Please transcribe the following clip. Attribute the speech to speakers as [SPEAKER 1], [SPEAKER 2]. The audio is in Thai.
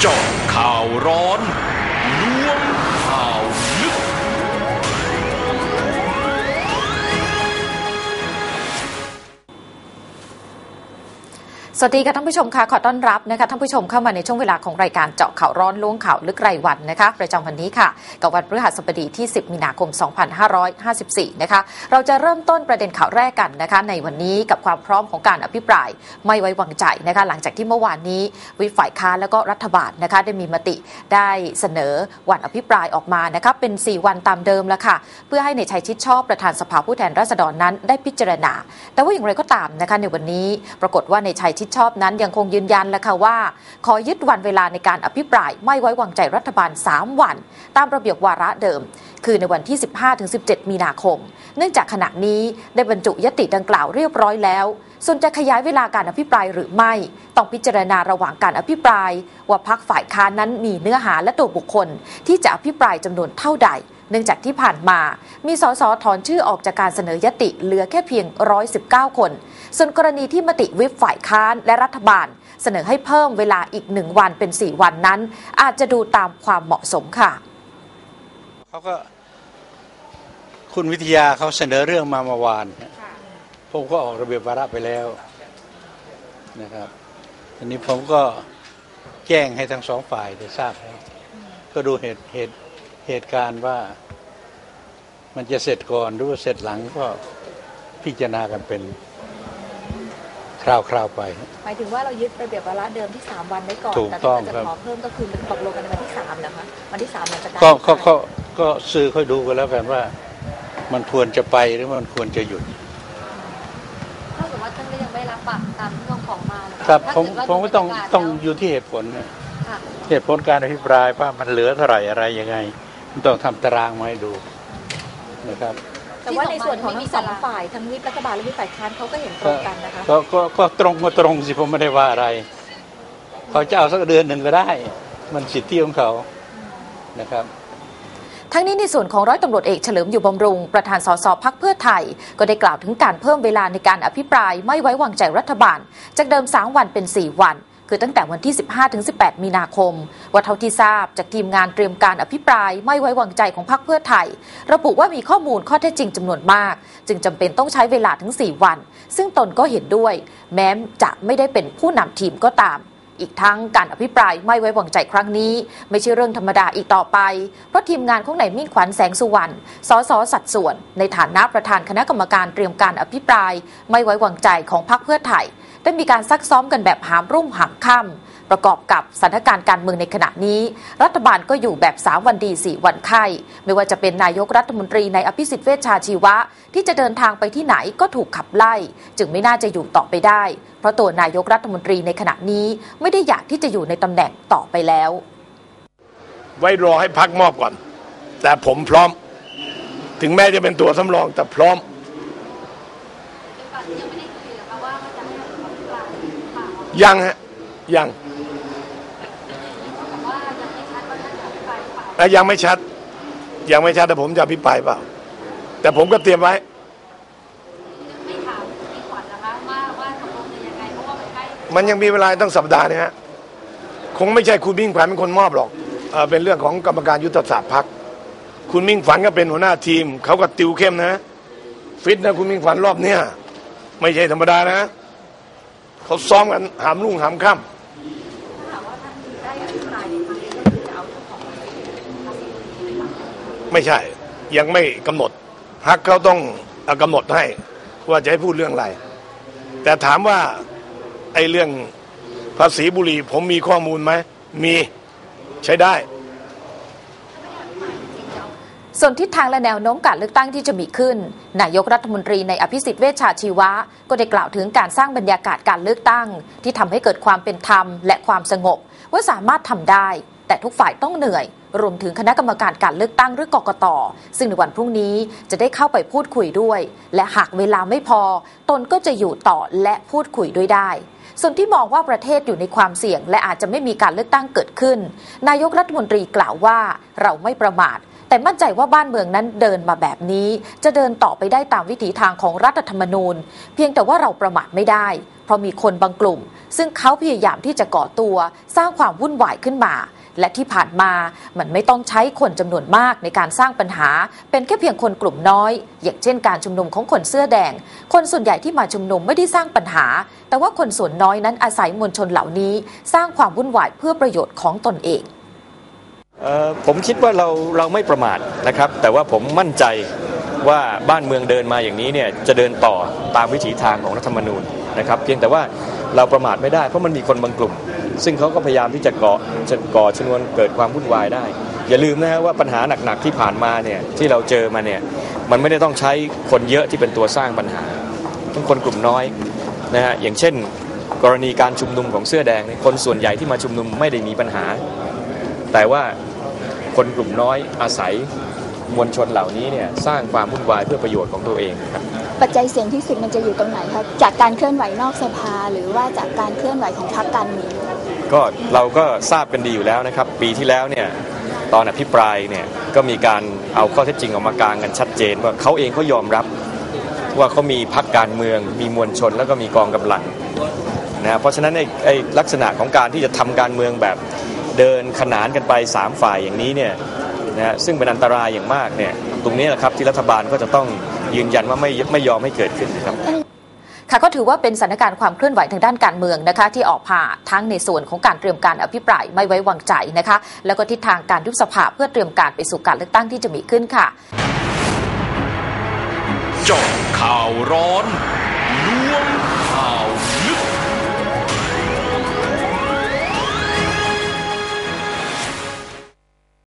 [SPEAKER 1] เจาะข่าวร้อนล้วง
[SPEAKER 2] สวัสดีค่ะท่านผู้ชมค่ะขอต้อนรับนะคะท่านผู้ชมเข้ามาในช่วงเวลาของรายการเจาะข่าวร้อนล้วงข่าวลึกรายวันนะคะประจำวันนี้ค่ะกับวันพฤหัสบดีที่ 10 มีนาคม 2554 นะคะเราจะเริ่มต้นประเด็นข่าวแรกกันนะคะในวันนี้กับความพร้อมของการอภิปราย ไม่ไว้วางใจนะคะหลังจากที่เมื่อวานนี้วิปฝ่ายค้านแล้วก็รัฐบาลนะคะได้มีมติได้เสนอวันอภิปรายออกมานะคะเป็น 4 วันตามเดิมแล้วค่ะเพื่อให้ในชัยชิดชอบประธานสภาผู้แทนราษฎรนั้นได้พิจารณา แต่ว่าอย่างไรก็ตามนะคะในวันนี้ปรากฏว่าในชัยชิดชอบนั้นยังคงยืนยันแล้วค่ะว่า ขอยึดวันเวลาในการอภิปรายไม่ไว้วางใจรัฐบาล 3 วัน ตามระเบียบวาระเดิม คือในวันที่ 15-17 มีนาคม เนื่องจากขณะนี้ได้บรรจุยติดังกล่าวเรียบร้อยแล้ว ส่วนจะขยายเวลาการอภิปรายหรือไม่ ต้องพิจารณาระหว่างการอภิปราย ว่าพักฝ่ายค้านนั้นมีเนื้อหาและตัวบุคคล ที่จะอภิปรายจำนวนเท่าใด เนื่องจากที่ผ่านมามีสสถอนชื่อออกจากการเสนอยติเหลือแค่เพียง 119 คน ส่วนกรณีที่มติวิปฝ่ายค้านและรัฐบาล เสนอให้เพิ่มเวลาอีกหนึ่งวันเป็น 4 วันนั้น อาจจะดูตามความเหมาะสมค่ะ
[SPEAKER 3] เขาก็คุณวิทยาเขาเสนอเรื่องมาเมื่อวานผมก็ออกระเบียบวาระไปแล้วนะครับอันนี้ผมก็แจ้งให้ทั้งสองฝ่ายได้ทราบแล้วก็ดูเหตุเหตุ เหตุการณ์ว่ามันจะเสร็จก่อนหรือว่าเสร็จหลังก็พิจารณากันเป็นคราวๆไป
[SPEAKER 4] หมายถึงว่าเรายึดระเบียบวาระเดิมที่ 3 วันไว้ก่อน
[SPEAKER 3] ถูก
[SPEAKER 4] แต่
[SPEAKER 3] ต้
[SPEAKER 4] ถ้า
[SPEAKER 3] อง
[SPEAKER 4] เกิด
[SPEAKER 3] ครั
[SPEAKER 4] จะ
[SPEAKER 3] บ
[SPEAKER 4] ขอเพิ่มก็คือตกลงกันในวันที่3นะคะวันที่3หลังจากการ
[SPEAKER 3] ก็ก็
[SPEAKER 4] อภิป
[SPEAKER 3] ก็
[SPEAKER 4] ราย
[SPEAKER 3] ก็สื่อค่อยดูกันแล้วกันว่า มันควรจะไปหรือมันควรจะหยุด
[SPEAKER 4] เท่ากับว่าท่านก็ยังไม่รับปากตามที่ต้องของมานะะ
[SPEAKER 3] ครับ
[SPEAKER 4] ถ้า
[SPEAKER 3] ผม
[SPEAKER 4] เกิดว่า
[SPEAKER 3] ผมก็ต้อง
[SPEAKER 4] ดูบรรยากาศ
[SPEAKER 3] ต้อง
[SPEAKER 4] แล้ว
[SPEAKER 3] อยู่ที่เหตุผลนะ
[SPEAKER 4] ค่ะ
[SPEAKER 3] เหตุผลการอภิปรายว่ามันเหลือเท่าไหร่อะไรยังไงมัน ต้องทำตารางมาให้ดูนะครับ
[SPEAKER 4] แต่ว่าในส่วนของทั้งสองฝ่ายทั้งวิปรัฐบาลและวิปฝ่ายค้านเขาก็เห็นตรงกันนะคะ
[SPEAKER 3] ก็ก็ก็ตรงก็ตรงสิผมไม่ได้ว่าอะไรเขาจะเอาสักเดือนหนึ่งก็ได้ มันสิทธิของเขานะครับ
[SPEAKER 2] ทั้งนี้ในส่วนของร้อยตำรวจเอกเฉลิมอยู่บำรุง ประธานสสพักเพื่อไทย ก็ได้กล่าวถึงการเพิ่มเวลาในการอภิปรายไม่ไว้วางใจรัฐบาล จากเดิม 3 วันเป็น 4 วัน คือตั้งแต่วันที่ 15-18 มีนาคม ว่าเท่าที่ทราบจากทีมงานเตรียมการอภิปรายไม่ไว้วางใจของพรรคเพื่อไทย ระบุว่ามีข้อมูลข้อเท็จจริงจำนวนมาก จึงจำเป็นต้องใช้เวลาถึง 4 วัน ซึ่งตนก็เห็นด้วย แม้จะไม่ได้เป็นผู้นำทีมก็ตามอีกทั้งการอภิปรายไม่ไว้วางใจครั้งนี้ ไม่ใช่เรื่องธรรมดาอีกต่อไป เพราะทีมงานของนายมิ่งขวัญแสงสุวรรณ สสสัดส่วน ในฐานะประธานคณะกรรมการเตรียมการอภิปราย ไม่ไว้วางใจของพรรคเพื่อไทย ได้มีการซักซ้อมกันแบบหามรุ่งหามค่ำประกอบกับสถานการณ์การเมืองในขณะนี้ รัฐบาลก็อยู่แบบ 3 วันดี 4 วันไข้ ไม่ว่าจะเป็นนายกรัฐมนตรีในอภิสิทธิ์เวชชาชีวะ ที่จะเดินทางไปที่ไหนก็ถูกขับไล่ จึงไม่น่าจะอยู่ต่อไปได้ เพราะตัวนายกรัฐมนตรีในขณะนี้ไม่ได้อยากที่จะอยู่ในตำแหน่งต่อไปแล้ว
[SPEAKER 5] ไว้รอให้พักมอบก่อน แต่ผมพร้อม ถึงแม้จะเป็นตัวสำรองแต่พร้อม ยังฮะยังอะยังไม่ชัด ยังไม่ชัดแต่ผมจะอภิปรายเปล่า แต่ผมก็เตรียมไว้มันยังมีเวลาตั้งสัปดาห์เนยฮะคงไม่ใช่คุณมิ่งขวัญเป็นคนมอบหรอกเอ่อเป็นเรื่องของกรรมการยุทธศาสตร์พักคุณมิ่งขวัญก็เป็นหัวหน้าทีมเขาก็ติวเข้มนะ ฟิตนะคุณมิ่งขวัญรอบเนี้ยไม่ใช่ธรรมดานะ เขาซ้อมกันหามรุ่งหามค่ำไม่ใช่ ยังไม่กำหนดพักเขาต้องเอากำหนดให้ว่าจะให้พูดเรื่องอะไร แต่ถามว่าไอ้เรื่องภาษีบุหรี่ผมมีข้อมูลไหม มีใช้ได้
[SPEAKER 2] ส่วนทิศทางและแนวโน้มการเลือกตั้งที่จะมีขึ้น นายกรัฐมนตรีในอภิสิทธิ์เวชชาชีวะ ก็ได้กล่าวถึงการสร้างบรรยากาศการเลือกตั้ง ที่ทำให้เกิดความเป็นธรรมและความสงบ ว่าสามารถทำได้ แต่ทุกฝ่ายต้องเหนื่อย รวมถึงคณะกรรมการการเลือกตั้งหรือกกตซึ่งในวันพรุ่งนี้จะได้เข้าไปพูดคุยด้วย และหากเวลาไม่พอ ตนก็จะอยู่ต่อและพูดคุยด้วยได้ส่วนที่มองว่าประเทศอยู่ในความเสี่ยง และอาจจะไม่มีการเลือกตั้งเกิดขึ้น นายกรัฐมนตรีกล่าวว่าเราไม่ประมาท แต่มั่นใจว่าบ้านเมืองนั้นเดินมาแบบนี้ จะเดินต่อไปได้ตามวิถีทางของรัฐธรรมนูญ เพียงแต่ว่าเราประมาทไม่ได้ เพราะมีคนบางกลุ่ม ซึ่งเขาพยายามที่จะก่อตัว สร้างความวุ่นวายขึ้นมาและที่ผ่านมา มันไม่ต้องใช้คนจำนวนมากในการสร้างปัญหา เป็นแค่เพียงคนกลุ่มน้อย อย่างเช่นการชุมนุมของคนเสื้อแดง คนส่วนใหญ่ที่มาชุมนุมไม่ได้สร้างปัญหา แต่ว่าคนส่วนน้อยนั้นอาศัยมวลชนเหล่านี้ สร้างความวุ่นวายเพื่อประโยชน์ของตนเอง
[SPEAKER 6] ผมคิดว่าเราเราไม่ประมาทนะครับ แต่ว่าผมมั่นใจว่าบ้านเมืองเดินมาอย่างนี้เนี่ยจะเดินต่อตามวิถีทางของรัฐธรรมนูญนะครับเพียงแต่ว่าเราประมาทไม่ได้เพราะมันมีคนบางกลุ่ม ซึ่งเขาก็พยายามที่จะก่อจะก่อชนวนเกิดความวุ่นวายได้ อย่าลืมนะฮะว่าปัญหาหนักๆที่ผ่านมาเนี่ยที่เราเจอมาเนี่ยมันไม่ได้ต้องใช้คนเยอะที่เป็นตัวสร้างปัญหาต้องคนกลุ่มน้อยนะฮะอย่างเช่น กรณีการชุมนุมของเสื้อแดงคนส่วนใหญ่ที่มาชุมนุมไม่ได้มีปัญหา แต่ว่าคนกลุ่มน้อยอาศัยมวลชนเหล่านี้เนี่ยสร้างความวุ่นวายเพื่อประโยชน์ของตัวเองครับ
[SPEAKER 7] ปัจจัยเสี่ยงที่สุดมันจะอยู่ตรงไหนครับจากการเคลื่อนไหวนอกสภาหรือว่าจากการเคลื่อนไหวของพรรคการเมือง
[SPEAKER 6] ก็เราก็ทราบกันดีอยู่แล้วนะครับ ปีที่แล้วเนี่ยตอนอภิปรายเนี่ยก็มีการเอาข้อเท็จจริงออกมากลางกันชัดเจน ว่าเขาเองเขายอมรับว่าเขามีพรรคการเมือง มีมวลชนแล้วก็มีกองกำลังนะเพราะฉะนั้นไอ้ไอ้ลักษณะของการที่จะทำการเมืองแบบ เดินขนานกันไป 3 ฝ่ายอย่างนี้เนี่ยนะฮะซึ่งเป็นอันตรายอย่างมากเนี่ยตรงนี้แหละครับที่รัฐบาลก็จะต้องยืนยันว่าไม่ไม่ยอมให้เกิดขึ้นนะครับ
[SPEAKER 2] ค่ะก็ถือว่าเป็นสถานการณ์ความเคลื่อนไหวทางด้านการเมืองนะคะ ที่ออกผ่าทั้งในส่วนของการเตรียมการอภิปรายไม่ไว้วางใจนะคะ แล้วก็ทิศทางการยุบสภาเพื่อเตรียมการไปสู่การเลือกตั้งที่จะมีขึ้นค่ะ
[SPEAKER 1] เจาะข่าวร้อน